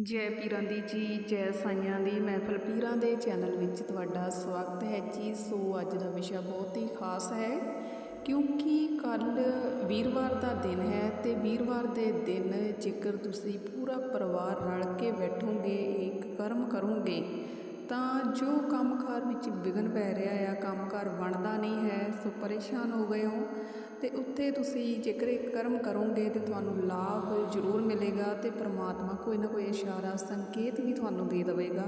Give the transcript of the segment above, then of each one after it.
ਜੈ ਪੀਰਾਂ ਦੀ ਜੀ ਜੈ ਸਾਈਆਂ ਦੀ ਮਹਿਫਲ। ਪੀਰਾਂ ਦੇ ਚੈਨਲ ਵਿੱਚ ਤੁਹਾਡਾ ਸਵਾਗਤ ਹੈ ਜੀ। ਸੋ ਅੱਜ ਦਾ ਵਿਸ਼ਾ ਬਹੁਤ ਹੀ ਖਾਸ ਹੈ, ਕਿਉਂਕਿ ਕੱਲ ਵੀਰਵਾਰ ਦਾ ਦਿਨ ਹੈ ਤੇ ਵੀਰਵਾਰ ਦੇ ਦਿਨ ਜੇਕਰ ਤੁਸੀਂ ਪੂਰਾ ਪਰਿਵਾਰ ਰਲ ਕੇ ਬੈਠੋਗੇ, ਇੱਕ ਕਰਮ ਕਰੋਗੇ, ਤਾਂ ਜੋ ਕੰਮਕਾਰ ਵਿੱਚ ਵਿਘਨ ਪੈ ਰਿਹਾ ਆ, ਕੰਮਕਾਰ ਬਣਦਾ ਨਹੀਂ ਹੈ, ਸੋ ਪਰੇਸ਼ਾਨ ਹੋ ਗਏ ਹੋ ਅਤੇ ਉੱਥੇ ਤੁਸੀਂ ਜੇਕਰ ਇਹ ਕਰਮ ਕਰੋਗੇ ਤਾਂ ਤੁਹਾਨੂੰ ਲਾਭ ਜ਼ਰੂਰ ਮਿਲੇਗਾ ਅਤੇ ਪਰਮਾਤਮਾ ਕੋਈ ਨਾ ਕੋਈ ਇਸ਼ਾਰਾ, ਸੰਕੇਤ ਵੀ ਤੁਹਾਨੂੰ ਦੇ ਦੇਵੇਗਾ।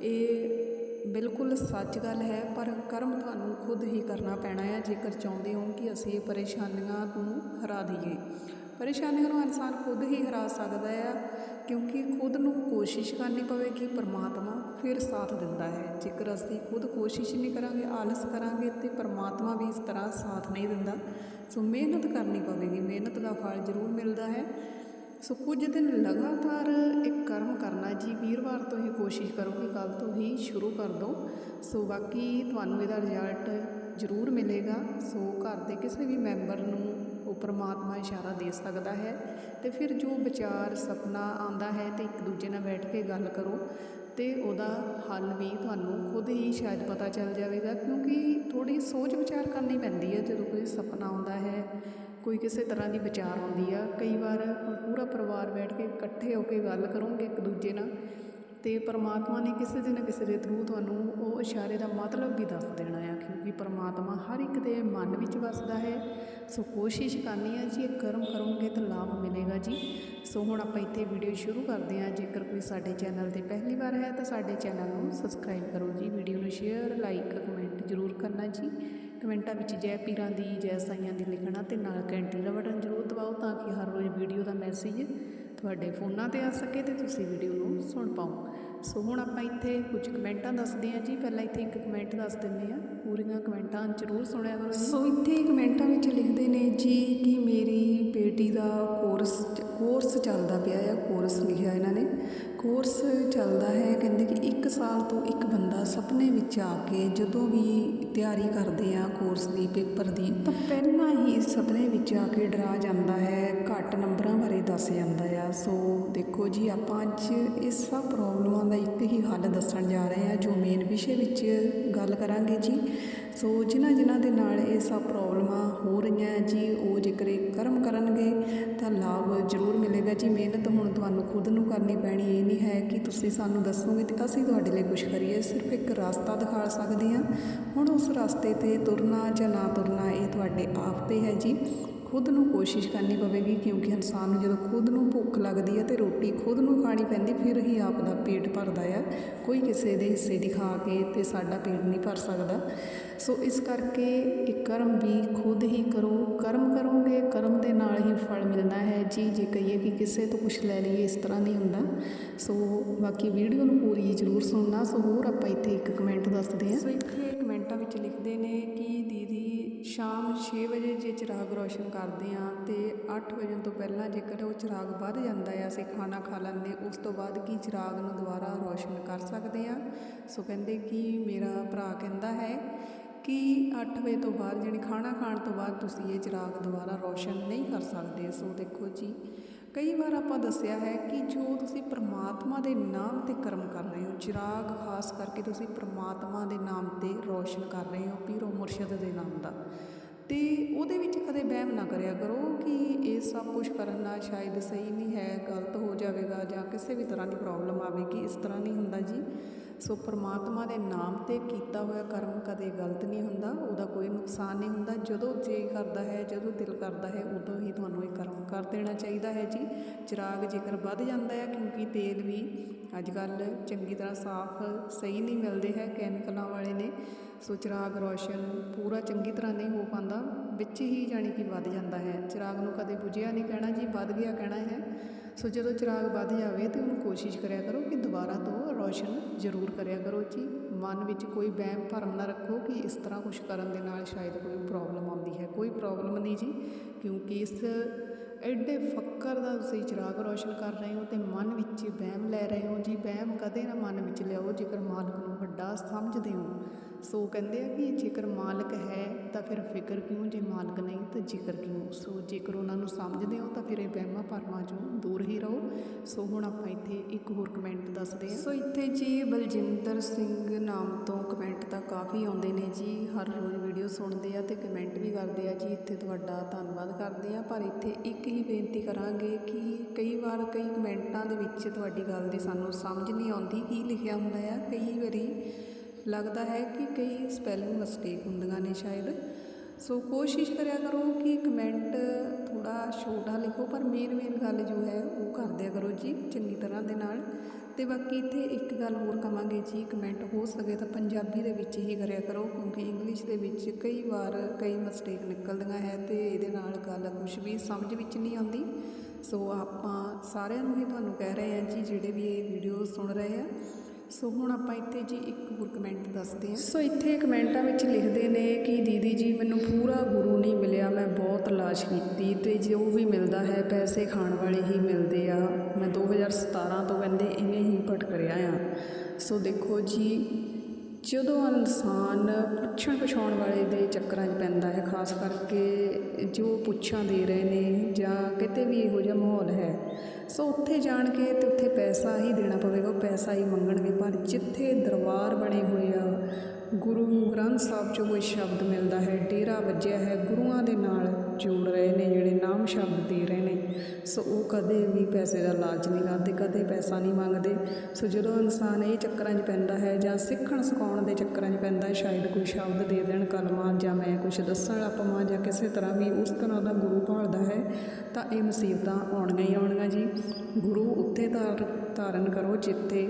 ਇਹ ਬਿਲਕੁਲ ਸੱਚ ਗੱਲ ਹੈ, ਪਰ ਕਰਮ ਤੁਹਾਨੂੰ ਖੁਦ ਹੀ ਕਰਨਾ ਪੈਣਾ ਹੈ। ਜੇਕਰ ਚਾਹੁੰਦੇ ਹੋ ਕਿ ਅਸੀਂ ਪਰੇਸ਼ਾਨੀਆਂ ਨੂੰ ਹਰਾ ਦਈਏ, ਪਰੇਸ਼ਾਨੀਆਂ ਨੂੰ ਇਨਸਾਨ ਖੁਦ ਹੀ ਹਰਾ ਸਕਦਾ ਆ ਕਿਉਂਕਿ ਖੁਦ ਨੂੰ ਕੋਸ਼ਿਸ਼ ਕਰਨੀ ਪਵੇਗੀ, ਪਰਮਾਤਮਾ ਫਿਰ ਸਾਥ ਦਿੰਦਾ ਹੈ। ਜੇਕਰ ਅਸੀਂ ਖੁਦ ਕੋਸ਼ਿਸ਼ ਨਹੀਂ ਕਰਾਂਗੇ, ਆਲਸ ਕਰਾਂਗੇ ਤੇ ਪਰਮਾਤਮਾ ਵੀ ਇਸ ਤਰ੍ਹਾਂ ਸਾਥ ਨਹੀਂ ਦਿੰਦਾ। ਸੋ ਮਿਹਨਤ ਕਰਨੀ ਪਵੇਗੀ, ਮਿਹਨਤ ਦਾ ਫਲ ਜ਼ਰੂਰ ਮਿਲਦਾ ਹੈ। ਸੋ ਕੁਝ ਦਿਨ ਲਗਾਤਾਰ ਇੱਕ ਕਰਮ ਕਰਨਾ ਜੀ, ਵੀਰਵਾਰ ਤੋਂ ਹੀ ਕੋਸ਼ਿਸ਼ ਕਰੋ ਕਿ ਕੱਲ ਤੋਂ ਹੀ ਸ਼ੁਰੂ ਕਰ ਦਿਓ। ਸੋ ਬਾਕੀ ਤੁਹਾਨੂੰ ਇਹਦਾ ਰਿਜ਼ਲਟ ਜ਼ਰੂਰ ਮਿਲੇਗਾ। ਸੋ ਘਰ ਦੇ ਕਿਸੇ ਵੀ ਮੈਂਬਰ ਨੂੰ ਉਹ ਪਰਮਾਤਮਾ ਇਸ਼ਾਰਾ ਦੇ ਸਕਦਾ ਹੈ। ਤੇ ਫਿਰ ਜੋ ਵਿਚਾਰ, ਸੁਪਨਾ ਆਂਦਾ ਹੈ ਤੇ ਇੱਕ ਦੂਜੇ ਨਾਲ ਬੈਠ ਕੇ ਗੱਲ ਕਰੋ ਤੇ ਉਹਦਾ ਹੱਲ ਵੀ ਤੁਹਾਨੂੰ ਖੁਦ ਹੀ ਸ਼ਾਇਦ ਪਤਾ ਚੱਲ ਜਾਵੇਗਾ ਕਿਉਂਕਿ ਥੋੜੀ ਸੋਚ ਵਿਚਾਰ ਕਰਨੀ ਪੈਂਦੀ ਹੈ। ਜਦੋਂ ਕੋਈ ਸੁਪਨਾ ਆਉਂਦਾ ਹੈ, ਕੋਈ ਕਿਸੇ ਤਰ੍ਹਾਂ ਦੀ ਵਿਚਾਰ ਆਉਂਦੀ ਆ, ਕਈ ਵਾਰ ਪੂਰਾ ਪਰਿਵਾਰ ਬੈਠ ਕੇ ਇਕੱਠੇ ਹੋ ਕੇ ਗੱਲ ਕਰੋਗੇ ਇੱਕ ਦੂਜੇ ਨਾਲ ਅਤੇ ਪਰਮਾਤਮਾ ਨੇ ਕਿਸੇ ਦੇ ਨਾ ਕਿਸੇ ਦੇ ਥਰੂ ਤੁਹਾਨੂੰ ਉਹ ਇਸ਼ਾਰੇ ਦਾ ਮਤਲਬ ਵੀ ਦੱਸ ਦੇਣਾ ਆ, ਕਿਉਂਕਿ ਪਰਮਾਤਮਾ ਹਰ ਇੱਕ ਦੇ ਮਨ ਵਿੱਚ ਵਸਦਾ ਹੈ। ਸੋ ਕੋਸ਼ਿਸ਼ ਕਰਨੀ ਹੈ ਜੀ, ਇਹ ਕਰਮ ਕਰੋਗੇ ਤਾਂ ਲਾਭ ਮਿਲੇਗਾ ਜੀ। ਸੋ ਹੁਣ ਆਪਾਂ ਇੱਥੇ ਵੀਡੀਓ ਸ਼ੁਰੂ ਕਰਦੇ ਹਾਂ ਜੇਕਰ ਕੋਈ ਸਾਡੇ ਚੈਨਲ ਤੇ ਪਹਿਲੀ ਵਾਰ ਹੈ ਤਾਂ ਸਾਡੇ ਚੈਨਲ ਨੂੰ ਸਬਸਕ੍ਰਾਈਬ ਕਰੋ ਜੀ। ਵੀਡੀਓ ਨੂੰ ਸ਼ੇਅਰ ਲਾਈਕ ਕਮੈਂਟ ਜ਼ਰੂਰ ਕਰਨਾ ਜੀ। ਕਮੈਂਟਾਂ ਵਿੱਚ ਜੈ ਪੀਰਾਂ ਦੀ, ਜੈ ਸਾਈਆਂ ਦੀ ਲਿਖਣਾ ਤੇ ਨਾਲ ਘੰਟੀ ਦਾ ਬਟਨ ਜ਼ਰੂਰ ਦਬਾਓ ਤਾਂ ਕਿ ਹਰ ਰੋਜ਼ ਵੀਡੀਓ ਦਾ ਮੈਸੇਜ ਤੁਹਾਡੇ ਫੋਨਾਂ ਤੇ ਆ ਸਕੇ ਤੇ ਤੁਸੀਂ ਵੀਡੀਓ ਨੂੰ ਸੁਣ ਪਾਓ। ਸੋ ਹੁਣ ਆਪਾਂ ਇੱਥੇ ਕੁਝ ਕਮੈਂਟਾਂ ਦੱਸਦੇ ਹਾਂ ਜੀ। ਪਹਿਲਾਂ ਇੱਥੇ ਇੱਕ ਕਮੈਂਟ ਦੱਸ ਦਿੰਦੇ ਆ ਪੂਰੀਆਂ ਕਮੈਂਟਾਂ ਜ਼ਰੂਰ ਸੁਣਿਆ ਕਰੋ ਸੋ ਇੱਥੇ ਕਮੈਂਟਾਂ ਵਿੱਚ ਲਿਖਦੇ ਨੇ ਜੀ ਕਿ ਮੇਰੀ ਬੇਟੀ ਦਾ ਕੋਰਸ ਕੋਰਸ ਚੱਲਦਾ ਪਿਆ ਆ, ਕੋਰਸ ਲਿਖਿਆ ਇਹਨਾਂ ਨੇ। ਕੋਰਸ ਚੱਲਦਾ ਹੈ, ਕਹਿੰਦੇ ਕਿ 1 ਸਾਲ ਤੋਂ ਇੱਕ ਬੰਦਾ ਸੁਪਨੇ ਵਿੱਚ ਆ ਕੇ ਜਦੋਂ ਵੀ ਤਿਆਰੀ ਕਰਦੇ ਆ ਕੋਰਸ ਦੀ, ਪੇਪਰ ਦੀ, ਤਾਂ ਪਹਿਲਾਂ ਹੀ ਸੁਪਨੇ ਜਾ ਕੇ ਡਰਾ ਜਾਂਦਾ ਹੈ, ਘੱਟ ਨੰਬਰਾਂ ਬਾਰੇ ਦੱਸ ਜਾਂਦਾ ਆ। ਸੋ ਦੇਖੋ ਜੀ, ਆਪਾਂ ਅੱਜ ਇਸ ਸਭ ਪ੍ਰੋਬਲਮਾਂ ਦਾ ਇੱਕ ਹੀ ਹੱਲ ਦੱਸਣ ਜਾ ਰਹੇ ਹਾਂ, ਜੋ ਮੇਨ ਵਿਸ਼ੇ ਵਿੱਚ ਗੱਲ ਕਰਾਂਗੇ ਜੀ। ਸੋ ਜਿਨ੍ਹਾਂ ਜਿਨ੍ਹਾਂ ਦੇ ਨਾਲ ਇਹ ਸਭ ਪ੍ਰੋਬਲਮਾਂ ਹੋ ਰਹੀਆਂ ਜੀ, ਉਹ ਜੇਕਰ ਇਹ ਕਰਮ ਕਰਨਗੇ, ਤਾਂ ਲਾਭ ਜ਼ਰੂਰ ਮਿਲੇਗਾ ਜੀ। ਮਿਹਨਤ ਹੁਣ ਤੁਹਾਨੂੰ ਖੁਦ ਨੂੰ ਕਰਨੀ ਪੈਣੀ, ਇਹ ਨਹੀਂ ਹੈ ਕਿ ਤੁਸੀਂ ਸਾਨੂੰ ਦੱਸੋਗੇ ਤੇ ਅਸੀਂ ਤੁਹਾਡੇ ਲਈ ਕੁਝ ਕਰੀਏ। ਸਿਰਫ ਇੱਕ ਰਸਤਾ ਦਿਖਾ ਸਕਦੇ ਹਾਂ। ਹੁਣ ਉਸ ਰਸਤੇ ਤੇ ਤੁਰਨਾ ਜਾਂ ਨਾ ਤੁਰਨਾ, ਇਹ ਤੁਹਾਡੇ ਆਪ ਤੇ ਹੈ ਜੀ। ਖੁਦ ਨੂੰ ਕੋਸ਼ਿਸ਼ ਕਰਨੀ ਪਵੇਗੀ ਕਿਉਂਕਿ ਇਨਸਾਨ ਨੂੰ ਜਦੋਂ ਖੁਦ ਨੂੰ ਭੁੱਖ ਲੱਗਦੀ ਹੈ ਤੇ ਰੋਟੀ ਖੁਦ ਨੂੰ ਖਾਣੀ ਪੈਂਦੀ, ਫਿਰ ਹੀ ਆਪ ਦਾ ਪੇਟ ਭਰਦਾ ਆ। ਕੋਈ ਕਿਸੇ ਦੇ ਹਿੱਸੇ ਦੀ ਖਾ ਕੇ ਤੇ ਸਾਡਾ ਪੇਟ ਨਹੀਂ ਭਰ ਸਕਦਾ। ਸੋ ਇਸ ਕਰਕੇ ਇਹ ਕਰਮ ਵੀ ਖੁਦ ਹੀ ਕਰੋ। ਕਰਮ ਕਰੋਗੇ, ਕਰਮ ਦੇ ਨਾਲ ਹੀ ਫਲ ਮਿਲਣਾ ਹੈ। ਜੀ, ਜੇ ਕਹੀਏ ਕਿ ਕਿਸੇ ਤੋਂ ਕੁਝ ਲੈ ਲਈਏ, ਇਸ ਤਰ੍ਹਾਂ ਨਹੀਂ ਹੁੰਦਾ। ਸੋ ਬਾਕੀ ਵੀਡੀਓ ਨੂੰ ਪੂਰੀ ਜ਼ਰੂਰ ਸੁਣਨਾ। ਸੋ ਹੋਰ ਆਪਾਂ ਇੱਥੇ ਇੱਕ ਕਮੈਂਟ ਦੱਸਦੇ ਹਾਂ। ਸੋ ਇੱਥੇ ਕਮੈਂਟਾਂ ਵਿੱਚ ਲਿਖਦੇ ਨੇ ਕਿ ਸ਼ਾਮ 6 ਵਜੇ ਜੇ ਚਿਰਾਗ ਰੋਸ਼ਨ ਕਰਦੇ ਹਾਂ ਤੇ 8 ਵਜੇ ਤੋਂ ਪਹਿਲਾਂ ਜੇਕਰ ਉਹ ਚਿਰਾਗ ਵੱਧ ਜਾਂਦਾ ਆ, ਅਸੀਂ ਖਾਣਾ ਖਾ ਲੈਂਦੇ ਉਸ ਤੋਂ ਬਾਅਦ ਕੀ ਚਿਰਾਗ ਨੂੰ ਦੁਬਾਰਾ ਰੋਸ਼ਨ ਕਰ ਸਕਦੇ ਹਾਂ ਸੋ ਕਹਿੰਦੇ ਕਿ ਮੇਰਾ ਭਰਾ ਕਹਿੰਦਾ ਹੈ ਕਿ 8 ਵਜੇ ਤੋਂ ਬਾਅਦ ਜਿਹੜੀ ਖਾਣਾ ਖਾਣ ਤੋਂ ਬਾਅਦ ਤੁਸੀਂ ਇਹ ਚਿਰਾਗ ਦੁਬਾਰਾ ਰੋਸ਼ਨ ਨਹੀਂ ਕਰ ਸਕਦੇ। ਸੋ ਦੇਖੋ ਜੀ ਕਈ ਵਾਰ ਆਪਾਂ ਦੱਸਿਆ ਹੈ ਕਿ ਜੋ ਤੁਸੀਂ ਪਰਮਾਤਮਾ ਦੇ ਨਾਮ ਤੇ ਕਰਮ ਕਰ ਰਹੇ ਹੋ, ਚਿਰਾਗ ਖਾਸ ਕਰਕੇ ਤੁਸੀਂ ਪਰਮਾਤਮਾ ਦੇ ਨਾਮ ਤੇ ਰੋਸ਼ਨ ਕਰ ਰਹੇ ਹੋ, ਪੀਰੋ ਮੁਰਸ਼ਦ ਦੇ ਨਾਮ ਦਾ। ਤੇ ਉਹਦੇ ਵਿੱਚ ਕਦੇ ਵਹਿਮ ਨਾ ਕਰਿਆ ਕਰੋ ਕਿ ਇਹ ਸਭ ਕੁਝ ਕਰਨ ਨਾਲ ਸ਼ਾਇਦ ਸਹੀ ਨਹੀਂ ਹੈ, ਗਲਤ ਹੋ ਜਾਵੇਗਾ ਜਾਂ ਕਿਸੇ ਵੀ ਤਰ੍ਹਾਂ ਦੀ ਪ੍ਰੋਬਲਮ ਆਵੇਗੀ, ਇਸ ਤਰ੍ਹਾਂ ਨਹੀਂ ਹੁੰਦਾ ਜੀ। ਸੋ ਪਰਮਾਤਮਾ ਦੇ ਨਾਮ ਤੇ ਕੀਤਾ ਹੋਇਆ ਕਰਮ ਕਦੇ ਗਲਤ ਨਹੀਂ ਹੁੰਦਾ, ਉਹਦਾ ਕੋਈ ਨੁਕਸਾਨ ਨਹੀਂ ਹੁੰਦਾ। ਜਦੋਂ ਜੀ ਕਰਦਾ ਹੈ, ਜਦੋਂ ਦਿਲ ਕਰਦਾ ਹੈ, ਉਦੋਂ ਹੀ ਤੁਹਾਨੂੰ ਇਹ ਕਰਮ ਕਰ ਦੇਣਾ ਚਾਹੀਦਾ ਹੈ ਜੀ। ਚਿਰਾਗ ਜੇਕਰ ਵੱਧ ਜਾਂਦਾ ਹੈ, ਕਿਉਂਕਿ ਤੇਲ ਵੀ ਅੱਜ ਕੱਲ੍ਹ ਚੰਗੀ ਤਰ੍ਹਾਂ ਸਾਫ਼ ਸਹੀ ਨਹੀਂ ਮਿਲਦੇ ਹੈ, ਕੈਮੀਕਲਾਂ ਵਾਲੇ ਨੇ, ਸੋ ਚਿਰਾਗ ਰੋਸ਼ਨ ਪੂਰਾ ਚੰਗੀ ਤਰ੍ਹਾਂ ਨਹੀਂ ਹੋ ਪਾਉਂਦਾ, ਵਿੱਚ ਹੀ ਜਾਣੀ ਕਿ ਵੱਧ ਜਾਂਦਾ ਹੈ। ਚਿਰਾਗ ਨੂੰ ਕਦੇ ਬੁਝਿਆ ਨਹੀਂ ਕਹਿਣਾ ਜੀ, ਵੱਧ ਗਿਆ ਕਹਿਣਾ ਹੈ। ਸੋ ਜਦੋਂ ਚਿਰਾਗ ਵੱਧ ਜਾਵੇ ਤਾਂ ਉਹਨੂੰ ਕੋਸ਼ਿਸ਼ ਕਰਿਆ ਕਰੋ ਕਿ ਦੁਬਾਰਾ ਤੋਂ ਰੌਸ਼ਨ ਜ਼ਰੂਰ ਕਰਿਆ ਕਰੋ ਜੀ ਮਨ ਵਿੱਚ ਕੋਈ ਵਹਿਮ ਭਰਮ ਨਾ ਰੱਖੋ ਕਿ ਇਸ ਤਰ੍ਹਾਂ ਕੁਛ ਕਰਨ ਦੇ ਨਾਲ ਸ਼ਾਇਦ ਕੋਈ ਪ੍ਰੋਬਲਮ ਆਉਂਦੀ ਹੈ। ਕੋਈ ਪ੍ਰੋਬਲਮ ਨਹੀਂ ਜੀ, ਕਿਉਂਕਿ ਇਸ ਐਡੇ ਫੱਕਰ ਦਾ ਤੁਸੀਂ ਚਿਰਾਗ ਰੌਸ਼ਨ ਕਰ ਰਹੇ ਹੋ ਤੇ ਮਨ ਵਿੱਚ ਵਹਿਮ ਲੈ ਰਹੇ ਹੋ ਜੀ। ਵਹਿਮ ਕਦੇ ਨਾ ਮਨ ਵਿੱਚ ਲਿਆਓ ਜੇਕਰ ਮਾਲਕ ਨੂੰ ਵੱਡਾ ਸਮਝਦੇ ਹੋ। ਸੋ ਕਹਿੰਦੇ ਆ ਕਿ ਜੇਕਰ ਮਾਲਕ ਹੈ ਤਾਂ ਫਿਰ ਫਿਕਰ ਕਿਉਂ? ਜੇ ਮਾਲਕ ਨਹੀਂ ਤਾਂ ਜ਼ਿਕਰ ਕਿਉਂ? ਸੋ ਜੇਕਰ ਉਹਨਾਂ ਨੂੰ ਸਮਝਦੇ ਹੋ ਤਾਂ ਫਿਰ ਇਹ ਵਹਿਮਾਂ ਭਰਮਾਂ ਚੋਂ ਦੂਰ ਹੀ ਰਹੋ। ਸੋ ਹੁਣ ਆਪਾਂ ਇੱਥੇ ਇੱਕ ਹੋਰ ਕਮੈਂਟ ਦੱਸਦੇ ਹਾਂ। ਸੋ ਇੱਥੇ ਜੀ ਬਲਜਿੰਦਰ ਸਿੰਘ ਨਾਮ ਤੋਂ ਕਮੈਂਟ ਤਾਂ ਕਾਫੀ ਆਉਂਦੇ ਨੇ ਜੀ। ਹਰ ਰੋਜ਼ ਵੀਡੀਓ ਸੁਣਦੇ ਆ ਤੇ ਕਮੈਂਟ ਵੀ ਕਰਦੇ ਆ ਜੀ। ਇੱਥੇ ਤੁਹਾਡਾ ਧੰਨਵਾਦ ਕਰਦੇ ਆ। ਪਰ ਇੱਥੇ ਇੱਕ ਹੀ ਬੇਨਤੀ ਕਰਾਂਗੇ ਕਿ ਕਈ ਵਾਰ ਕਈ ਕਮੈਂਟਾਂ ਦੇ ਵਿੱਚ ਤੁਹਾਡੀ ਗੱਲ ਦੀ ਸਾਨੂੰ ਸਮਝ ਨਹੀਂ ਆਉਂਦੀ। ਕੀ ਲਿਖਿਆ ਹੁੰਦਾ ਆ? ਕਈ ਵਾਰੀ ਲੱਗਦਾ ਹੈ ਕਿ ਕਈ ਸਪੈਲਿੰਗ ਮਿਸਟੇਕ ਹੁੰਦੀਆਂ ਨੇ ਸ਼ਾਇਦ। ਸੋ ਕੋਸ਼ਿਸ਼ ਕਰਿਆ ਕਰੋ ਕਿ ਕਮੈਂਟ ਥੋੜਾ ਛੋਟਾ ਲਿਖੋ, ਪਰ ਮੇਨ ਮੇਨ ਗੱਲ ਜੋ ਹੈ ਉਹ ਕਰ ਦਿਆ ਕਰੋ ਜੀ, ਚੰਗੀ ਤਰ੍ਹਾਂ ਦੇ ਨਾਲ। ਤੇ ਬਾਕੀ ਇੱਥੇ ਇੱਕ ਗੱਲ ਹੋਰ ਕਵਾਂਗੇ ਜੀ ਕਮੈਂਟ ਹੋ ਸਕੇ ਤਾਂ ਪੰਜਾਬੀ ਦੇ ਵਿੱਚ ਹੀ ਕਰਿਆ ਕਰੋ, ਕਿਉਂਕਿ ਇੰਗਲਿਸ਼ ਦੇ ਵਿੱਚ ਕਈ ਵਾਰ ਕਈ ਮਿਸਟੇਕ ਨਿਕਲਦੀਆਂ ਹੈ ਤੇ ਇਹਦੇ ਨਾਲ ਗੱਲ ਕੁਝ ਵੀ ਸਮਝ ਵਿੱਚ ਨਹੀਂ ਆਉਂਦੀ। ਸੋ ਆਪਾਂ ਸਾਰਿਆਂ ਨੂੰ ਹੀ ਤੁਹਾਨੂੰ ਕਹਿ ਰਹੇ ਹਾਂ ਜੀ, ਜਿਹੜੇ ਵੀ ਇਹ ਵੀਡੀਓ ਸੁਣ ਰਹੇ ਆ ਸੋ ਹੁਣ ਆਪਾਂ ਇੱਥੇ ਜੀ ਇੱਕ ਹੋਰ ਕਮੈਂਟ ਦੱਸਦੇ ਹਾਂ। ਸੋ ਇੱਥੇ ਕਮੈਂਟਾਂ ਵਿੱਚ ਲਿਖਦੇ ਨੇ ਕਿ ਦੀਦੀ ਜੀ, ਮੈਨੂੰ ਪੂਰਾ ਗੁਰੂ ਨਹੀਂ ਮਿਲਿਆ, ਮੈਂ ਬਹੁਤ ਲਾਸ਼ ਕੀਤੀ ਤੇ ਜੋ ਵੀ ਮਿਲਦਾ ਹੈ ਪੈਸੇ ਖਾਣ ਵਾਲੇ ਹੀ ਮਿਲਦੇ ਆ। ਮੈਂ 2017 ਤੋਂ ਕਹਿੰਦੇ ਇਵੇਂ ਹੀ ਭਟਕ ਰਿਹਾ ਆ। ਸੋ ਦੇਖੋ ਜੀ, ਜਦੋਂ ਇਨਸਾਨ ਪੁੱਛਣ ਪਛਾਉਣ ਵਾਲੇ ਦੇ ਚੱਕਰਾਂ 'ਚ ਪੈਂਦਾ ਹੈ, ਖਾਸ ਕਰਕੇ ਜੋ ਪੁੱਛਾਂ ਦੇ ਰਹੇ ਨੇ ਜਾਂ ਕਿਤੇ ਵੀ ਇਹੋ ਜਿਹਾ ਮਾਹੌਲ ਹੈ, ਸੋ ਉੱਥੇ ਜਾਣ ਕੇ ਤੇ ਉੱਥੇ ਪੈਸਾ ਹੀ ਦੇਣਾ ਪਵੇਗਾ, ਉਹ ਪੈਸਾ ਹੀ ਮੰਗਣਗੇ। ਪਰ ਜਿੱਥੇ ਦਰਬਾਰ ਬਣੇ ਹੋਏ ਆ, ਗੁਰੂ ਗ੍ਰੰਥ ਸਾਹਿਬ 'ਚੋਂ ਕੋਈ ਸ਼ਬਦ ਮਿਲਦਾ ਹੈ, ਡੇਰਾ ਵੱਜਿਆ ਹੈ ਗੁਰੂਆਂ ਦੇ ਨਾਲ। ਜੋੜ ਰਹੇ ਨੇ, ਜਿਹੜੇ ਨਾਮ ਸ਼ਬਦ ਦੇ ਰਹੇ ਨੇ। ਸੋ ਉਹ ਕਦੇ ਵੀ ਪੈਸੇ ਦਾ ਲਾਲਚ ਨਹੀਂ ਕਰਦੇ, ਕਦੇ ਪੈਸਾ ਨਹੀਂ ਮੰਗਦੇ। ਸੋ ਜਦੋਂ ਇਨਸਾਨ ਇਹ ਚੱਕਰਾਂ 'ਚ ਪੈਂਦਾ ਹੈ ਜਾਂ ਸਿੱਖਣ ਸਿਖਾਉਣ ਦੇ ਚੱਕਰਾਂ 'ਚ ਪੈਂਦਾ ਹੈ, ਸ਼ਾਇਦ ਕੋਈ ਸ਼ਬਦ ਦੇ ਦੇਣ, ਕਲਮਾਂ ਜਾਂ ਮੈਂ ਕੁਝ ਦੱਸਣ ਲੱਪਵਾਂ ਜਾਂ ਕਿਸੇ ਤਰ੍ਹਾਂ ਵੀ ਉਸ ਤਰ੍ਹਾਂ ਦਾ ਗੁਰੂ ਭਾਲਦਾ ਹੈ, ਤਾਂ ਇਹ ਮੁਸੀਬਤਾਂ ਆਉਣਗੀਆਂ ਹੀ ਆਉਣਗੀਆਂ ਜੀ। ਗੁਰੂ ਉੱਥੇ ਧਾਰ, ਧਾਰਨ ਕਰੋ, ਜਿੱਥੇ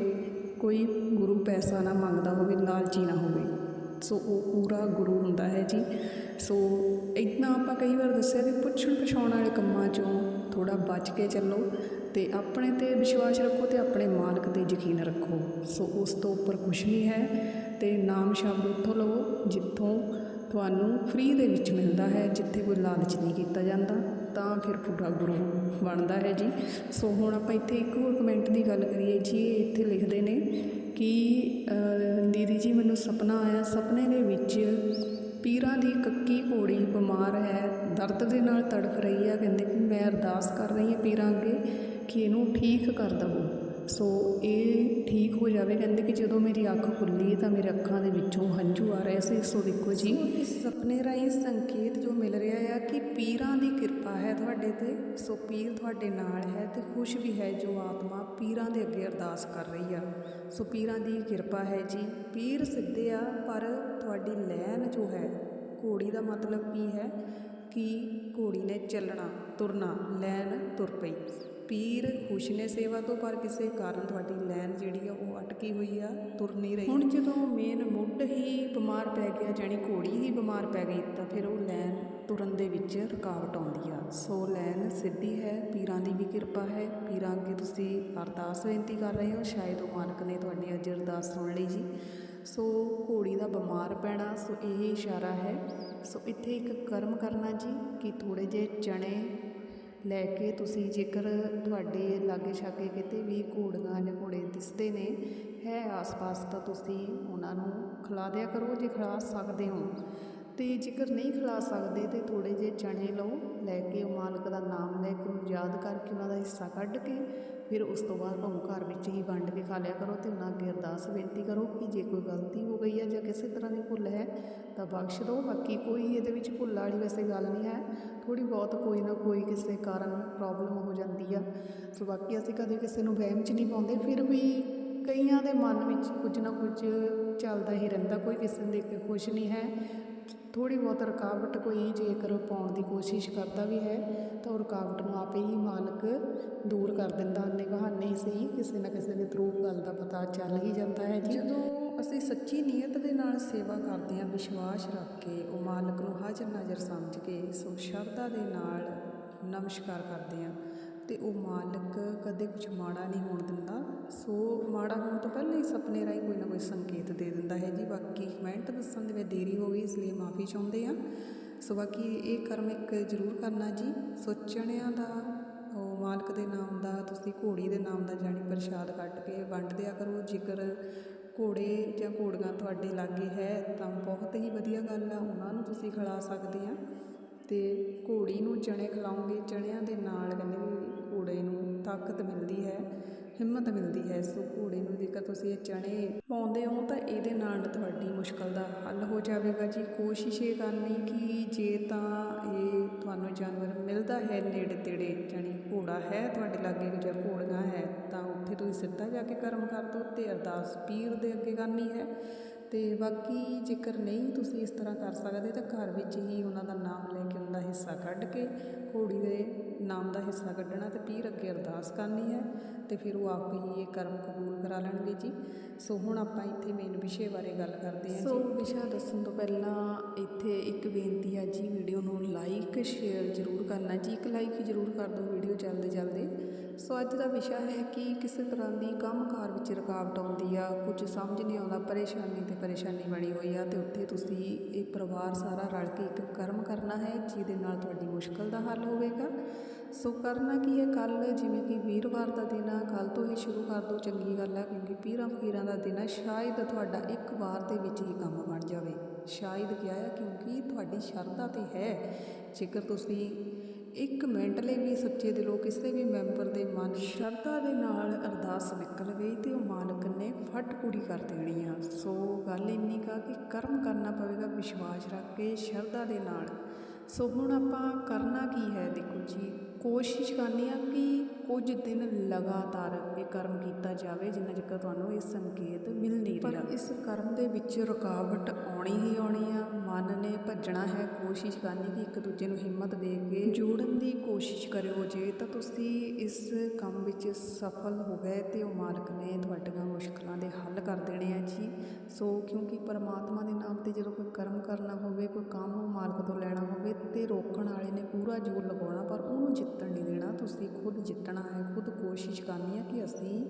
ਕੋਈ ਗੁਰੂ ਪੈਸਾ ਨਾ ਮੰਗਦਾ ਹੋਵੇ ਲਾਲਚੀ ਨਾ ਹੋਵੇ। ਸੋ ਉਹ ਪੂਰਾ ਗੁਰੂ ਹੁੰਦਾ ਹੈ ਜੀ। ਸੋ ਇਦਾਂ ਆਪਾਂ ਕਈ ਵਾਰ ਦੱਸਿਆ ਵੀ ਪੁੱਛਣ ਪਛਾਉਣ ਵਾਲੇ ਕੰਮਾਂ ਚੋਂ ਥੋੜਾ ਬਚ ਕੇ ਚੱਲੋ ਤੇ ਆਪਣੇ ਤੇ ਵਿਸ਼ਵਾਸ ਰੱਖੋ ਤੇ ਆਪਣੇ ਮਾਲਕ ਤੇ ਯਕੀਨ ਰੱਖੋ। ਸੋ ਉਸ ਤੋਂ ਉੱਪਰ ਕੁਝ ਨਹੀਂ ਹੈ ਤੇ ਨਾਮ ਸ਼ਬਦ ਉੱਥੋਂ ਲਵੋ, ਜਿੱਥੋਂ ਤੁਹਾਨੂੰ ਫ੍ਰੀ ਦੇ ਵਿੱਚ ਮਿਲਦਾ ਹੈ, ਜਿੱਥੇ ਕੋਈ ਲਾਲਚ ਨਹੀਂ ਕੀਤਾ ਜਾਂਦਾ। ਤਾਂ ਫਿਰ ਪੂਰਾ ਗੁਰੂ ਬਣਦਾ ਹੈ ਜੀ। ਸੋ ਹੁਣ ਆਪਾਂ ਇੱਥੇ ਇੱਕ ਹੋਰ ਕਮੈਂਟ ਦੀ ਗੱਲ ਕਰੀਏ। ਜੀ ਇਹ ਇੱਥੇ ਲਿਖਦੇ ਨੇ ਕਿ ਦੀਦੀ ਜੀ, ਮੈਨੂੰ ਸੁਪਨਾ ਆਇਆ। ਸੁਪਨੇ ਦੇ ਵਿੱਚ ਪੀਰਾਂ ਦੀ ਕੱਕੀ ਘੋੜੀ ਬਿਮਾਰ ਹੈ। ਦਰਦ ਦੇ ਨਾਲ ਤੜਫ ਰਹੀ ਹੈ। ਕਹਿੰਦੇ ਕਿ ਮੈਂ ਅਰਦਾਸ ਕਰ ਰਹੀ ਹਾਂ ਪੀਰਾਂ ਅੱਗੇ ਕਿ ਇਹਨੂੰ ਠੀਕ ਕਰ ਦਵੋ। ਸੋ ਇਹ ਠੀਕ ਹੋ ਜਾਵੇ। ਕਹਿੰਦੇ ਕਿ ਜਦੋਂ ਮੇਰੀ ਅੱਖ ਖੁੱਲੀ ਤਾਂ ਮੇਰੇ ਅੱਖਾਂ ਦੇ ਵਿੱਚੋਂ ਹੰਝੂ ਆ ਰਹੇ ਸੀ। ਸੋ ਦੇਖੋ ਜੀ। ਇਸ ਸੁਪਨੇ ਰਾਹੀਂ ਸੰਕੇਤ ਜੋ ਮਿਲ ਰਿਹਾ ਆ ਕਿ ਪੀਰਾਂ ਦੀ ਕਿਰਪਾ ਹੈ ਤੁਹਾਡੇ ਤੇ, ਸੋ ਪੀਰ ਤੁਹਾਡੇ ਨਾਲ ਹੈ ਤੇ ਖੁਸ਼ ਵੀ ਹੈ ਜੋ ਆਤਮਾ ਪੀਰਾਂ ਦੇ ਅੱਗੇ ਅਰਦਾਸ ਕਰ ਰਹੀ ਆ। ਸੋ ਪੀਰਾਂ ਦੀ ਕਿਰਪਾ ਹੈ ਜੀ। ਪੀਰ ਸਿੱਧੇ ਆ, ਪਰ ਤੁਹਾਡੀ ਲੈਨ ਜੋ ਹੈ, ਘੋੜੀ ਦਾ ਮਤਲਬ ਕੀ ਹੈ? ਕਿ ਘੋੜੀ ਨੇ ਚੱਲਣਾ, ਤੁਰਨਾ, ਲੈਣ ਤੁਰ ਪਈ। ਪੀਰ ਖੁਸ਼ ਨੇ ਸੇਵਾ ਤੋਂ ਪਰ ਕਿਸੇ ਕਾਰਨ ਤੁਹਾਡੀ ਲੈਨ ਜਿਹੜੀ ਆ ਉਹ ਅਟਕੀ ਹੋਈ ਆ, ਤੁਰ ਨਹੀਂ ਰਹੀ। ਹੁਣ ਜਦੋਂ ਮੇਨ ਮੁੱਢ ਹੀ ਬਿਮਾਰ ਪੈ ਗਿਆ, ਜਾਣੀ ਘੋੜੀ ਹੀ ਬਿਮਾਰ ਪੈ ਗਈ, ਤਾਂ ਫਿਰ ਉਹ ਲੈਨ ਤੁਰਨ ਦੇ ਵਿੱਚ ਰੁਕਾਵਟ ਆਉਂਦੀ ਆ। ਸੋ ਲੈਨ ਸਿੱਧੀ ਹੈ, ਪੀਰਾਂ ਦੀ ਵੀ ਕਿਰਪਾ ਹੈ। ਪੀਰਾਂ ਅੱਗੇ ਤੁਸੀਂ ਅਰਦਾਸ ਬੇਨਤੀ ਕਰ ਰਹੇ ਹੋ, ਸ਼ਾਇਦ ਉਹ ਮਾਲਕ ਨੇ ਤੁਹਾਡੀ ਅੱਜ ਅਰਦਾਸ ਸੁਣ ਲਈ ਜੀ। ਸੋ ਘੋੜੀ ਦਾ ਬਿਮਾਰ ਪੈਣਾ, ਸੋ ਇਹ ਇਸ਼ਾਰਾ ਹੈ। ਸੋ ਇੱਥੇ ਇੱਕ ਕਰਮ ਕਰਨਾ ਜੀ, ਕਿ ਥੋੜੇ ਜਿਹੇ ਚਣੇ ਲੈ ਕੇ ਤੁਸੀਂ ਜੇਕਰ ਤੁਹਾਡੇ ਲਾਗੇ ਛਾਗੇ ਕਿਤੇ ਵੀ ਘੋੜੀਆਂ ਜਾਂ ਘੋੜੇ ਦਿਸਦੇ ਨੇ, ਹੈ ਆਸ-ਪਾਸ ਤਾਂ ਤੁਸੀਂ ਉਹਨਾਂ ਨੂੰ ਖਿਲਾ ਦਿਆ ਕਰੋ, ਜੇ ਖਿਲਾ ਸਕਦੇ ਹੋ। ਅਤੇ ਜੇਕਰ ਨਹੀਂ ਖਿਲਾ ਸਕਦੇ ਤਾਂ ਥੋੜ੍ਹੇ ਜਿਹੇ ਚਣੇ ਲਓ, ਲੈ ਕੇ ਉਹ ਮਾਲਕ ਦਾ ਨਾਮ ਲੈ ਕੇ ਉਹਨੂੰ ਯਾਦ ਕਰਕੇ ਉਹਨਾਂ ਦਾ ਹਿੱਸਾ ਕੱਢ ਕੇ ਫਿਰ ਉਸ ਤੋਂ ਬਾਅਦ ਭਾਵੇਂ ਘਰ ਵਿੱਚ ਹੀ ਵੰਡ ਕੇ ਖਾ ਲਿਆ ਕਰੋ ਅਤੇ ਉਹਨਾਂ ਅੱਗੇ ਅਰਦਾਸ ਬੇਨਤੀ ਕਰੋ ਕਿ ਜੇ ਕੋਈ ਗਲਤੀ ਹੋ ਗਈ ਹੈ ਜਾਂ ਕਿਸੇ ਤਰ੍ਹਾਂ ਦੀ ਭੁੱਲ ਹੈ ਤਾਂ ਬਖਸ਼ ਦਿਓ। ਬਾਕੀ ਕੋਈ ਇਹਦੇ ਵਿੱਚ ਭੁੱਲ ਵਾਲੀ ਵੈਸੇ ਗੱਲ ਨਹੀਂ ਹੈ। ਥੋੜ੍ਹੀ ਬਹੁਤ ਕੋਈ ਨਾ ਕੋਈ ਕਿਸੇ ਕਾਰਨ ਪ੍ਰੋਬਲਮ ਹੋ ਜਾਂਦੀ ਆ। ਸੋ ਬਾਕੀ ਅਸੀਂ ਕਦੇ ਕਿਸੇ ਨੂੰ ਵਹਿਮ 'ਚ ਨਹੀਂ ਪਾਉਂਦੇ, ਫਿਰ ਵੀ ਕਈਆਂ ਦੇ ਮਨ ਵਿੱਚ ਕੁਝ ਨਾ ਕੁਝ ਚੱਲਦਾ ਹੀ ਰਹਿੰਦਾ, ਕੋਈ ਕਿਸੇ ਨੂੰ ਦੇਖ ਕੇ ਖੁਸ਼ ਨਹੀਂ ਹੈ। ਥੋੜ੍ਹੀ ਬਹੁਤ ਰੁਕਾਵਟ ਕੋਈ ਜੇਕਰ ਪਾਉਣ ਦੀ ਕੋਸ਼ਿਸ਼ ਕਰਦਾ ਵੀ ਹੈ, ਤਾਂ ਉਹ ਰੁਕਾਵਟ ਨੂੰ ਆਪੇ ਹੀ ਮਾਲਕ ਦੂਰ ਕਰ ਦਿੰਦਾ ਨੇ ਬਹਾਨੇ ਹੀ ਸਹੀ, ਕਿਸੇ ਨਾ ਕਿਸੇ ਦੇ ਥਰੂ ਗੱਲ ਦਾ ਪਤਾ ਚੱਲ ਹੀ ਜਾਂਦਾ ਹੈ ਜੀ। ਜਦੋਂ ਅਸੀਂ ਸੱਚੀ ਨੀਅਤ ਦੇ ਨਾਲ ਸੇਵਾ ਕਰਦੇ ਹਾਂ, ਵਿਸ਼ਵਾਸ ਰੱਖ ਕੇ ਉਹ ਮਾਲਕ ਨੂੰ ਹਾਜ਼ਰ ਨਾਜ਼ਰ ਸਮਝ ਕੇ, ਸੋ ਸ਼ਰਧਾ ਦੇ ਨਾਲ ਨਮਸਕਾਰ ਕਰਦੇ ਹਾਂ। ਅਤੇ ਉਹ ਮਾਲਕ ਕਦੇ ਕੁਛ ਮਾੜਾ ਨਹੀਂ ਹੋਣ ਦਿੰਦਾ। ਸੋ ਮਾੜਾ ਹੋਣ ਤੋਂ ਪਹਿਲਾਂ ਹੀ ਸੁਪਨੇ ਰਾਹੀਂ ਕੋਈ ਨਾ ਕੋਈ ਸੰਕੇਤ ਦੇ ਦਿੰਦਾ ਹੈ ਜੀ। ਬਾਕੀ ਕਮੈਂਟ ਦੱਸਣ ਦੇ ਵਿੱਚ ਦੇਰੀ ਹੋ ਗਈ, ਇਸ ਲਈ ਮਾਫੀ ਚਾਹੁੰਦੇ ਆ ਸੋ ਬਾਕੀ ਇਹ ਕਰਮ ਇੱਕ ਜ਼ਰੂਰ ਕਰਨਾ ਜੀ। ਸੋ ਚਣਿਆਂ ਦਾ, ਉਹ ਮਾਲਕ ਦੇ ਨਾਮ ਦਾ, ਤੁਸੀਂ ਘੋੜੀ ਦੇ ਨਾਮ ਦਾ ਜਾਣੀ ਪ੍ਰਸ਼ਾਦ ਕੱਟ ਕੇ ਵੰਡ ਦਿਆ ਕਰੋ। ਜੇਕਰ ਘੋੜੇ ਜਾਂ ਘੋੜੀਆਂ ਤੁਹਾਡੇ ਲਾਗੇ ਹੈ, ਤਾਂ ਬਹੁਤ ਹੀ ਵਧੀਆ ਗੱਲ ਆ। ਉਹਨਾਂ ਨੂੰ ਤੁਸੀਂ ਖਿਲਾ ਸਕਦੇ ਆ। ਤੇ ਘੋੜੀ ਨੂੰ ਚਣੇ ਖਿਲਾਓਗੇ, ਚਣਿਆਂ ਦੇ ਨਾਲ ਕਹਿੰਦੇ ਘੋੜੇ ਨੂੰ ਤਾਕਤ ਮਿਲਦੀ ਹੈ, ਹਿੰਮਤ ਮਿਲਦੀ ਹੈ, ਸੋ ਘੋੜੇ ਨੂੰ ਜੇਕਰ ਤੁਸੀਂ ਇਹ ਚਣੇ ਪਾਉਂਦੇ ਹੋ ਤਾਂ ਇਹਦੇ ਨਾਲ ਤੁਹਾਡੀ ਮੁਸ਼ਕਲ ਦਾ ਹੱਲ ਹੋ ਜਾਵੇਗਾ ਜੀ। ਕੋਸ਼ਿਸ਼ ਇਹ ਕਰਨੀ ਕਿ ਜੇ ਤਾਂ ਇਹ ਤੁਹਾਨੂੰ ਜਾਨਵਰ ਮਿਲਦਾ ਹੈ ਨੇੜੇ ਤੇੜੇ ਜਾਣੀ ਘੋੜਾ ਹੈ ਤੁਹਾਡੇ ਲਾਗੇ ਜਾਂ ਘੋੜੀਆਂ ਹੈ, ਤਾਂ ਉੱਥੇ ਤੁਸੀਂ ਸਿੱਧਾ ਜਾ ਕੇ ਕਰਮ ਕਰ ਦਿਓ ਤੇ ਅਰਦਾਸ ਪੀਰ ਦੇ ਅੱਗੇ ਕਰਨੀ ਹੈ। ਤੇ ਬਾਕੀ ਜੇਕਰ ਨਹੀਂ ਤੁਸੀਂ ਇਸ ਤਰ੍ਹਾਂ ਕਰ ਸਕਦੇ ਤਾਂ ਘਰ ਵਿੱਚ ਹੀ ਉਹਨਾਂ ਦਾ ਨਾਮ ਲੈ ਕੇ ਉਹਨਾਂ ਦਾ ਹਿੱਸਾ ਕੱਢ ਕੇ ਘੋੜੀ ਦੇ ਨਾਮ ਦਾ ਹਿੱਸਾ ਕੱਢਣਾ ਤੇ ਪੀਰ ਅੱਗੇ ਅਰਦਾਸ ਕਰਨੀ ਹੈ ਤੇ ਫਿਰ ਉਹ ਆਪ ਹੀ ਇਹ ਕਰਮ ਕਬੂਲ ਕਰਾ ਲੈਣਗੇ ਜੀ। ਸੋ ਹੁਣ ਆਪਾਂ ਇੱਥੇ ਮੇਨ ਵਿਸ਼ੇ ਬਾਰੇ ਗੱਲ ਕਰਦੇ ਹਾਂ ਸੋ ਵਿਸ਼ਾ ਦੱਸਣ ਤੋਂ ਪਹਿਲਾਂ ਇੱਥੇ ਇੱਕ ਬੇਨਤੀ ਹੈ ਜੀ ਵੀਡੀਓ ਨੂੰ ਲਾਈਕ ਸ਼ੇਅਰ ਜ਼ਰੂਰ ਕਰਨਾ ਜੀ। ਇੱਕ ਲਾਈਕ ਜ਼ਰੂਰ ਕਰ ਦਿਓ ਵੀਡੀਓ ਚੱਲਦੇ ਚੱਲਦੇ ਸੋ ਅੱਜ ਦਾ ਵਿਸ਼ਾ ਹੈ ਕਿ ਕਿਸੇ ਤਰ੍ਹਾਂ ਦੀ ਕੰਮਕਾਰ ਵਿੱਚ ਰੁਕਾਵਟ ਆਉਂਦੀ ਆ ਕੁਝ ਸਮਝ ਨਹੀਂ ਆਉਂਦਾ, ਪਰੇਸ਼ਾਨੀ ਤੇ ਪਰੇਸ਼ਾਨੀ ਬਣੀ ਹੋਈ ਆ ਤੇ ਉੱਥੇ ਤੁਸੀਂ ਇਹ ਪਰਿਵਾਰ ਸਾਰਾ ਰਲ ਕੇ ਇੱਕ ਕਰਮ ਕਰਨਾ ਹੈ, ਜਿਹਦੇ ਨਾਲ ਤੁਹਾਡੀ ਮੁਸ਼ਕਲ ਦਾ ਹੱਲ ਹੋਵੇਗਾ। ਸੋ ਕਰਨਾ ਕੀ ਹੈ ਕੱਲ ਜਿਵੇਂ ਕਿ ਵੀਰਵਾਰ ਦਾ ਦਿਨ ਆ ਕੱਲ ਤੋਂ ਹੀ ਸ਼ੁਰੂ ਕਰ ਦਿਓ, ਚੰਗੀ ਗੱਲ ਆ, ਕਿਉਂਕਿ ਪੀਰਾਂ ਫਕੀਰਾਂ ਦਾ ਦਿਨ ਆ। ਸ਼ਾਇਦ ਤੁਹਾਡਾ ਇੱਕ ਵਾਰ ਦੇ ਵਿੱਚ ਹੀ ਕੰਮ ਬਣ ਜਾਵੇ। ਸ਼ਾਇਦ ਕਿਹਾ ਹੈ ਕਿਉਂਕਿ ਤੁਹਾਡੀ ਸ਼ਰਧਾ ਤੇ ਹੈ। ਜੇਕਰ ਤੁਸੀਂ ਇੱਕ ਮਿੰਟ ਲਈ ਵੀ ਸੱਚੇ ਦਿਲੋਂ ਕਿਸੇ ਵੀ ਮੈਂਬਰ ਦੇ ਮਨ ਸ਼ਰਧਾ ਦੇ ਨਾਲ ਅਰਦਾਸ ਨਿਕਲ ਗਈ ਤੇ ਉਹ ਮਾਲਕ ਨੇ ਫਟ ਪੂਰੀ ਕਰ ਦੇਣੀ ਆ। ਸੋ ਗੱਲ ਇੰਨੀ ਕਾ ਕਿ ਕਰਮ ਕਰਨਾ ਪਵੇਗਾ ਵਿਸ਼ਵਾਸ ਰੱਖ ਕੇ ਸ਼ਰਧਾ ਦੇ ਨਾਲ। ਸੋ ਹੁਣ ਆਪਾਂ ਕਰਨਾ ਕੀ ਹੈ ਦੇਖੋ ਜੀ ਕੋਸ਼ਿਸ਼ ਕਰਨੀ ਆ ਕਿ ਕੁਝ ਦਿਨ ਲਗਾਤਾਰ ਇਹ ਕਰਮ ਕੀਤਾ ਜਾਵੇ ਜਿੰਨਾ ਚਿਰ ਤੁਹਾਨੂੰ ਇਹ ਸੰਕੇਤ ਮਿਲ ਨਹੀਂ ਰਿਹਾ। ਪਰ ਇਸ ਕਰਮ ਦੇ ਵਿੱਚ ਰੁਕਾਵਟ ਆਉਣੀ ਹੀ ਆਉਣੀ ਆ। ਮਨ ਨੇ ਭੱਜਣਾ ਹੈ, ਕੋਸ਼ਿਸ਼ ਕਰਨੀ ਕਿ ਇੱਕ ਦੂਜੇ ਨੂੰ ਹਿੰਮਤ ਦੇ ਕੇ ਜੋੜਨ ਦੀ ਕੋਸ਼ਿਸ਼ ਕਰਿਓ ਜੇ ਤਾਂ ਤੁਸੀਂ ਇਸ ਕੰਮ ਵਿੱਚ ਸਫਲ ਹੋ ਗਏ ਤੇ ਉਹ ਮਾਲਕ ਨੇ ਤੁਹਾਡੀਆਂ ਮੁਸ਼ਕਲਾਂ ਦੇ ਹੱਲ ਕਰ ਦੇਣੇ ਆ ਜੀ। ਸੋ ਕਿਉਂਕਿ ਪਰਮਾਤਮਾ ਦੇ ਨਾਮ ਤੇ ਜਦੋਂ ਕੋਈ ਕਰਮ ਕਰਨਾ ਹੋਵੇ, ਕੋਈ ਕੰਮ ਮਾਲਕ ਤੋਂ ਲੈਣਾ ਹੋਵੇ ਤੇ ਰੋਕਣ ਵਾਲੇ ਨੇ ਪੂਰਾ ਜ਼ੋਰ ਲਗਾਉਣਾ ਪਰ ਉਹਨੂੰ ਜਿੱਤਣ ਨਹੀਂ ਦੇਣਾ। ਤੁਸੀਂ ਖੁਦ ਜਿੱਤਣਾ ਹੈ, ਖੁਦ ਕੋਸ਼ਿਸ਼ ਕਰਨੀ ਆ ਕਿ ਅਸੀਂ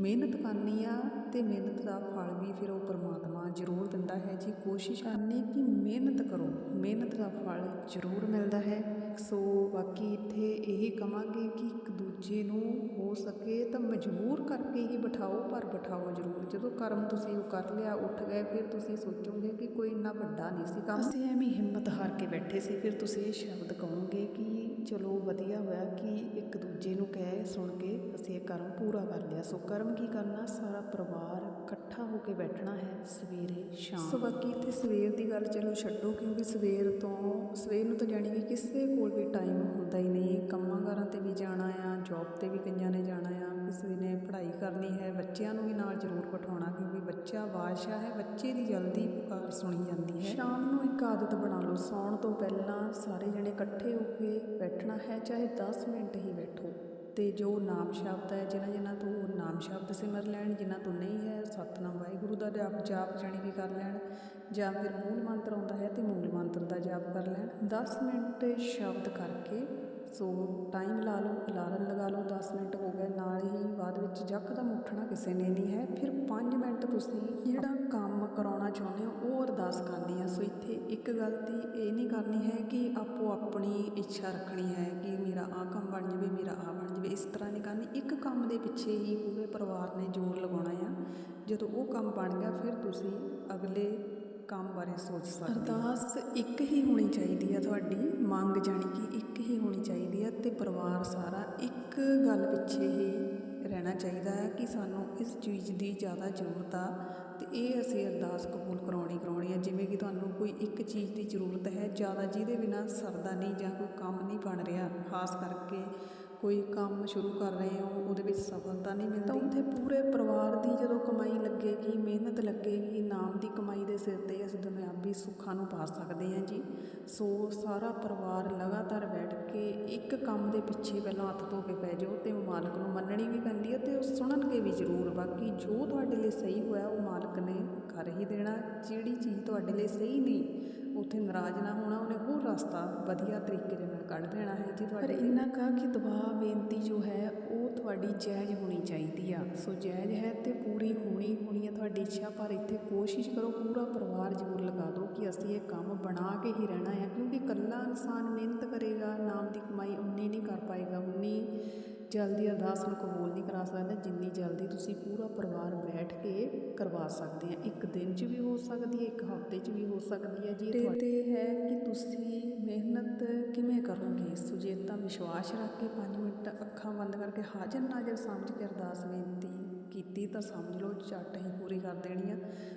ਮਿਹਨਤ ਕਰਨੀ ਆ ਅਤੇ ਮਿਹਨਤ ਦਾ ਫਲ ਵੀ ਫਿਰ ਉਹ ਪਰਮਾਤਮਾ ਜ਼ਰੂਰ ਦਿੰਦਾ ਹੈ। ਜੀ, ਕੋਸ਼ਿਸ਼ ਕਰਨੀ ਕਿ ਮਿਹਨਤ ਕਰੋ, ਮਿਹਨਤ ਦਾ ਫਲ ਜ਼ਰੂਰ ਮਿਲਦਾ ਹੈ। ਸੋ ਬਾਕੀ ਇੱਥੇ ਇਹ ਕਵਾਂਗੇ ਕਿ ਇੱਕ ਦੂਜੇ ਨੂੰ ਹੋ ਸਕੇ ਤਾਂ ਮਜਬੂਰ ਕਰਕੇ ਹੀ ਬਿਠਾਓ, ਪਰ ਬਿਠਾਓ ਜ਼ਰੂਰ। ਜਦੋਂ ਕਰਮ ਤੁਸੀਂ ਉਹ ਕਰ ਲਿਆ, ਉੱਠ ਗਏ, ਫਿਰ ਤੁਸੀਂ ਸੋਚੋਗੇ ਕਿ ਕੋਈ ਇੰਨਾ ਵੱਡਾ ਨਹੀਂ ਸੀ ਕੰਮ। ਅਸੀਂ ਐਵੇਂ ਹਿੰਮਤ ਹਾਰ ਕੇ ਬੈਠੇ ਸੀ, ਫਿਰ ਤੁਸੀਂ ਇਹ ਸ਼ਬਦ ਕਹੋਗੇ ਕਿ ਚਲੋ ਵਧੀਆ ਹੋਇਆ ਕਿ ਇੱਕ ਦੂਜੇ ਨੂੰ ਕਹਿ ਸੁਣ ਕੇ ਅਸੀਂ ਇਹ ਕਰਮ ਪੂਰਾ ਕਰ ਲਿਆ। ਸੋ ਕਰਮ ਕੀ ਕਰਨਾ? ਸਾਰਾ ਪਰਿਵਾਰ ਇਕੱਠਾ ਹੋ ਕੇ ਬੈਠਣਾ ਹੈ ਸਵੇਰੇ। ਸ਼ਾਮ ਸੋ ਬਾਕੀ ਇੱਥੇ ਸਵੇਰ ਦੀ ਗੱਲ ਚਲੋ ਛੱਡੋ ਕਿਉਂਕਿ ਸਵੇਰ ਤੋਂ ਸਵੇਰ ਨੂੰ ਤਾਂ ਜਾਣੀ ਕਿ ਕਿਸੇ ਕੋਲ ਵੀ ਟਾਈਮ ਹੁੰਦਾ ਹੀ ਨਹੀਂ। ਕੰਮਾਂ ਕਾਰਾਂ ਤੇ ਵੀ ਜਾਣਾ ਆ ਜੌਬ ਤੇ ਵੀ ਕਈਆਂ ਨੇ ਜਾਣਾ ਆ। ਕਿਸੇ ਨੇ ਪੜ੍ਹਾਈ ਕਰਨੀ ਹੈ ਬੱਚਿਆਂ ਨੂੰ ਵੀ ਨਾਲ ਜ਼ਰੂਰ ਬਿਠਾਉਣਾ ਕਿਉਂਕਿ ਬੱਚਾ ਬਾਦਸ਼ਾਹ ਹੈ ਬੱਚੇ ਦੀ ਜਲਦੀ ਪੁਕਾਰ ਸੁਣੀ ਜਾਂਦੀ ਹੈ। ਸ਼ਾਮ ਨੂੰ ਇੱਕ ਆਦਤ ਬਣਾ ਲਓ ਸੌਣ ਤੋਂ ਪਹਿਲਾਂ ਸਾਰੇ ਜਣੇ ਇਕੱਠੇ ਹੋ ਕੇ ਬੈਠਣਾ ਹੈ ਚਾਹੇ 10 ਮਿੰਟ ਹੀ ਬੈਠੋ। ਤੇ ਜੋ ਨਾਮ ਸ਼ਬਦ ਹੈ ਜਿਨ੍ਹਾਂ ਜਿਨ੍ਹਾਂ ਤੋਂ ਨਾਮ ਸ਼ਬਦ ਸਿਮਰ ਲੈਣ, ਜਿਨ੍ਹਾਂ ਤੋਂ ਨਹੀਂ ਹੈ ਸਤਨਾਮ ਵਾਹਿਗੁਰੂ ਦਾ ਜਾਪ ਜਾਪ ਜਾਣੀ ਕਿ ਕਰ ਲੈਣ, ਜਾਂ ਫਿਰ ਮੂਲ ਮੰਤਰ ਆਉਂਦਾ ਹੈ ਤੇ ਮੂਲ ਮੰਤਰ ਦਾ ਜਾਪ ਕਰ ਲੈਣ। 10 ਮਿੰਟ ਸ਼ਬਦ ਕਰਕੇ ਸੋ ਟਾਈਮ ਲਾ ਲਓ, ਅਲਾਰਮ ਲਗਾ ਲਓ 10 ਮਿੰਟ ਹੋ ਗਏ, ਨਾਲ ਹੀ ਬਾਅਦ ਵਿੱਚ ਯਕਦਮ ਉੱਠਣਾ ਕਿਸੇ ਨੇ ਨਹੀਂ ਹੈ। ਫਿਰ 5 ਮਿੰਟ ਤੁਸੀਂ ਜਿਹੜਾ ਕੰਮ ਕਰਾਉਣਾ ਚਾਹੁੰਦੇ ਹੋ, ਉਹ ਅਰਦਾਸ ਕਰਨੀ ਹੈ ਸੋ ਇੱਥੇ ਇੱਕ ਗਲਤੀ ਇਹ ਨਹੀਂ ਕਰਨੀ ਹੈ ਕਿ ਆਪੋ ਆਪਣੀ ਇੱਛਾ ਰੱਖਣੀ ਹੈ ਕਿ ਮੇਰਾ ਆਹ ਕੰਮ ਬਣ ਜਾਵੇ, ਮੇਰਾ ਆਹ ਬਣ ਜਾਵੇ। ਇਸ ਤਰ੍ਹਾਂ ਨਹੀਂ ਕਰਨੀ। ਇੱਕ ਕੰਮ ਦੇ ਪਿੱਛੇ ਹੀ ਪੂਰੇ ਪਰਿਵਾਰ ਨੇ ਜ਼ੋਰ ਲਗਾਉਣਾ ਆ। ਜਦੋਂ ਉਹ ਕੰਮ ਬਣ ਗਿਆ, ਫਿਰ ਤੁਸੀਂ ਅਗਲੇ ਕੰਮ ਬਾਰੇ ਸੋਚ ਸਕਦੇ ਅਰਦਾਸ ਇੱਕ ਹੀ ਹੋਣੀ ਚਾਹੀਦੀ ਹੈ ਤੁਹਾਡੀ ਮੰਗ ਜਾਣੀ ਕਿ ਇੱਕ ਹੀ ਹੋਣੀ ਚਾਹੀਦੀ ਹੈ ਤੇ ਪਰਿਵਾਰ ਸਾਰਾ ਇੱਕ ਗੱਲ ਪਿੱਛੇ ਹੀ ਰਹਿਣਾ ਚਾਹੀਦਾ ਹੈ ਕਿ ਸਾਨੂੰ ਇਸ ਚੀਜ਼ ਦੀ ਜ਼ਿਆਦਾ ਜ਼ਰੂਰਤ ਆ ਤੇ ਇਹ ਅਸੀਂ ਅਰਦਾਸ ਕਬੂਲ ਕਰਾਉਣੀ ਕਰਾਉਣੀ ਹੈ ਜਿਵੇਂ ਕਿ ਤੁਹਾਨੂੰ ਕੋਈ ਇੱਕ ਚੀਜ਼ ਦੀ ਜ਼ਰੂਰਤ ਹੈ ਜ਼ਿਆਦਾ ਜਿਹਦੇ ਬਿਨਾ ਸਰਦਾ ਨਹੀਂ ਜਾਂ ਕੋਈ ਕੰਮ ਨਹੀਂ ਬਣ ਰਿਹਾ ਖਾਸ ਕਰਕੇ ਕੋਈ ਕੰਮ ਸ਼ੁਰੂ ਕਰ ਰਹੇ ਹੋ ਉਹਦੇ ਵਿੱਚ ਸਫਲਤਾ ਨਹੀਂ ਮਿਲਦੀ। ਤਾਂ ਉੱਥੇ ਪੂਰੇ ਪਰਿਵਾਰ ਕਮਾਈ ਲੱਗੇਗੀ ਮਿਹਨਤ ਲੱਗੇਗੀ ਨਾਮ ਦੀ ਕਮਾਈ ਦੇ ਸਿਰ ਤੇ ਅਸੀਂ ਦੁਨਿਆਵੀ ਸੁੱਖਾਂ ਨੂੰ ਪਾ ਸਕਦੇ ਹਾਂ ਜੀ। ਸੋ ਸਾਰਾ ਪਰਿਵਾਰ ਲਗਾਤਾਰ ਬੈਠ ਕੇ ਇੱਕ ਕੰਮ ਦੇ ਪਿੱਛੇ ਪਹਿਲਾਂ ਹੱਥ ਧੋ ਕੇ ਪੈ ਜਾਓ ਤੇ ਮਾਲਕ ਨੂੰ ਮੰਨਣੀ ਵੀ ਪੈਂਦੀ ਹੈ ਤੇ ਉਹ ਸੁਣਨਗੇ ਵੀ ਜ਼ਰੂਰ। ਬਾਕੀ ਜੋ ਤੁਹਾਡੇ ਲਈ ਸਹੀ ਹੋਇਆ ਉਹ ਮਾਲਕ ਨੇ ਕਰ ਹੀ ਦੇਣਾ। ਜਿਹੜੀ ਚੀਜ਼ ਤੁਹਾਡੇ ਲਈ ਸਹੀ ਨਹੀਂ ਉੱਥੇ ਨਾਰਾਜ਼ ਨਾ ਹੋਣਾ ਉਹਨੇ ਹੋਰ ਰਸਤਾ ਵਧੀਆ ਤਰੀਕੇ ਦੇ ਨਾਲ ਕੱਢ ਦੇਣਾ ਹੈ ਜੀ ਤੁਹਾਡੇ ਇੰਨਾ ਕਾ ਕਿ ਦੁਆ ਬੇਨਤੀ ਜੋ ਹੈ ਉਹ ਤੁਹਾਡੀ ਜਾਇਜ਼ ਹੋਣੀ ਚਾਹੀਦੀ ਆ। ਸੋ ਜਾਇਜ਼ ਹੈ ਤੇ ਪੂਰੀ ਹੋਣੀ ਹੋਣੀ ਆ ਤੁਹਾਡੀ ਇੱਛਾ, ਪਰ ਇੱਥੇ ਕੋਸ਼ਿਸ਼ ਕਰੋ, ਪੂਰਾ ਪਰਿਵਾਰ ਜ਼ਰੂਰ ਲਗਾ ਦਿਓ ਕਿ ਅਸੀਂ ਇਹ ਕੰਮ ਬਣਾ ਕੇ ਹੀ ਰਹਿਣਾ ਹੈ ਕਿਉਂਕਿ ਇਕੱਲਾ ਇਨਸਾਨ ਮਿਹਨਤ ਕਰੇਗਾ, ਨਾਮ ਦੀ ਕਮਾਈ ਉਨੀ ਨਹੀਂ ਕਰ ਪਾਏਗਾ, ਉਨੀ ਜਲਦੀ ਅਰਦਾਸ ਨੂੰ ਕਬੂਲ ਨਹੀਂ ਕਰਾ ਸਕਦਾ ਜਿੰਨੀ ਜਲਦੀ ਤੁਸੀਂ ਪੂਰਾ ਪਰਿਵਾਰ ਬੈਠ ਕੇ ਕਰਵਾ ਸਕਦੇ ਆ। ਇੱਕ ਦਿਨ 'ਚ ਵੀ ਹੋ ਸਕਦੀ ਹੈ ਇੱਕ ਹਫ਼ਤੇ 'ਚ ਵੀ ਹੋ ਸਕਦੀ ਹੈ। ਜੀ ਤੇ ਹੈ ਕਿ ਤੁਸੀਂ ਮਿਹਨਤ ਕਿਵੇਂ ਕਰੋਗੇ? ਸੋ ਜੇ ਤਾਂ ਵਿਸ਼ਵਾਸ ਰੱਖ ਕੇ 5 ਮਿੰਟ ਅੱਖਾਂ ਬੰਦ ਕਰਕੇ ਹਾਜ਼ਰ ਨਾਜ਼ਰ ਸਮਝ ਕੇ ਅਰਦਾਸ ਬੇਨਤੀ। ਕੀਤੀ ਤਾਂ ਸਮਝ ਲਓ, ਝੱਟ ਹੀ ਪੂਰੀ ਕਰ ਦੇਣੀ ਆ।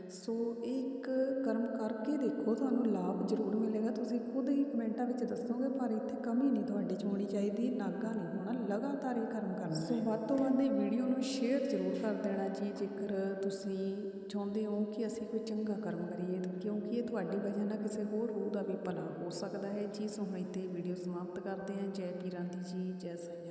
ਸੋ ਇਹ ਇੱਕ ਕਰਮ ਕਰਕੇ ਦੇਖੋ, ਤੁਹਾਨੂੰ ਲਾਭ ਜ਼ਰੂਰ ਮਿਲੇਗਾ। ਤੁਸੀਂ ਖੁਦ ਹੀ ਕਮੈਂਟਾਂ ਵਿੱਚ ਦੱਸੋਗੇ, ਪਰ ਇੱਥੇ ਕਮੀ ਨਹੀਂ ਤੁਹਾਡੇ 'ਚ ਹੋਣੀ ਚਾਹੀਦੀ, ਨਾਗਾ ਨਹੀਂ ਹੋਣਾ, ਲਗਾਤਾਰ ਇਹ ਕਰਮ ਕਰਨਾ। ਸੋ ਵੱਧ ਤੋਂ ਵੱਧ ਇਹ ਵੀਡੀਓ ਨੂੰ ਸ਼ੇਅਰ ਜ਼ਰੂਰ ਕਰ ਦੇਣਾ ਜੀ, ਜੇਕਰ ਤੁਸੀਂ ਚਾਹੁੰਦੇ ਹੋ ਕਿ ਅਸੀਂ ਕੋਈ ਚੰਗਾ ਕਰਮ ਕਰੀਏ ਕਿਉਂਕਿ ਇਹ ਤੁਹਾਡੀ ਵਜ੍ਹਾ ਨਾਲ ਕਿਸੇ ਹੋਰ ਰੂਹ ਦਾ ਵੀ ਭਲਾ ਹੋ ਸਕਦਾ ਹੈ। ਜੀ, ਸੋ ਹੁਣ ਇੱਥੇ ਵੀਡੀਓ ਸਮਾਪਤ ਕਰਦੇ ਹਾਂ। ਜੈ ਪੀਰਾਂ ਦੀ ਜੀ, ਜੈ ਸਾਈਂ